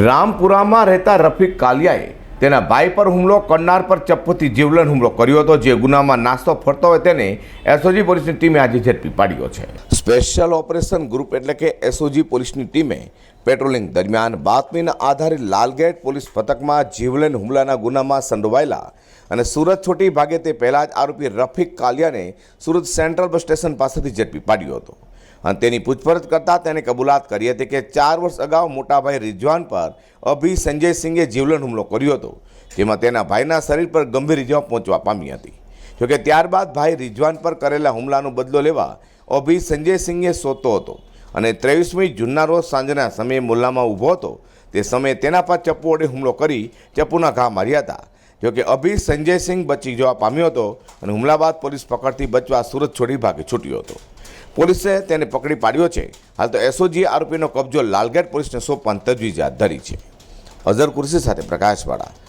રામપુરામાં રહેતા રફીક કાલિયાએ તેના ભાઈ પર હુમલો, કરનાર પર ચપ્પુથી જીવલેણ હુમલો કર્યો હતો. જે ગુનામાં નાસ્તો ફરતો હોય તેને એસઓજી પોલીસની ટીમે આજે ઝડપી પાડ્યો છે. સ્પેશિયલ ઓપરેશન ગ્રુપ એટલે કે એસઓજી પોલીસની ટીમે પેટ્રોલિંગ દરમિયાન બાતમીના આધારે લાલગેટ પોલીસ પથકમાં જીવલેણ હુમલાના ગુનામાં સંડોવાયેલા અને સુરત છોટી ભાગે તે પહેલાં જ આરોપી રફીક કાલિયાને સુરત સેન્ટ્રલ બસ સ્ટેશન પાસેથી ઝડપી પાડ્યો હતો. અને તેની પૂછપરછ કરતાં તેણે કબૂલાત કરી હતી કે ચાર વર્ષ અગાઉ મોટાભાઈ રિજવાન પર અભી સંજય સિંઘે જીવલેણ હુમલો કર્યો હતો, જેમાં તેના ભાઈના શરીર પર ગંભીર ઇજાઓ પહોંચવા પામી હતી. જોકે ત્યારબાદ ભાઈ રિજવાન પર કરેલા હુમલાનો બદલો લેવા અભી સંજય સિંઘે સોતો હતો અને ત્રેવીસમી જૂનના રોજ સાંજના સમયે મુલ્લામાં ઊભો હતો. તે સમયે તેના પર ચપ્પુ વડે હુમલો કરી ચપ્પુના ઘા માર્યા હતા. જોકે અભી સંજય સિંહ બચી જવા પામ્યો હતો અને હુમલા બાદ પોલીસ પકડથી બચવા સુરત છોડી ભાગે છૂટ્યો હતો. પોલીસે તેને પકડી પાડ્યો છે. હાલ તો એસઓજીએ આરોપીનો કબજો લાલગેટ પોલીસને સોંપવાની તજવીજ હાથ ધરી છે. અઝર કુર્સી સાથે પ્રકાશવાળા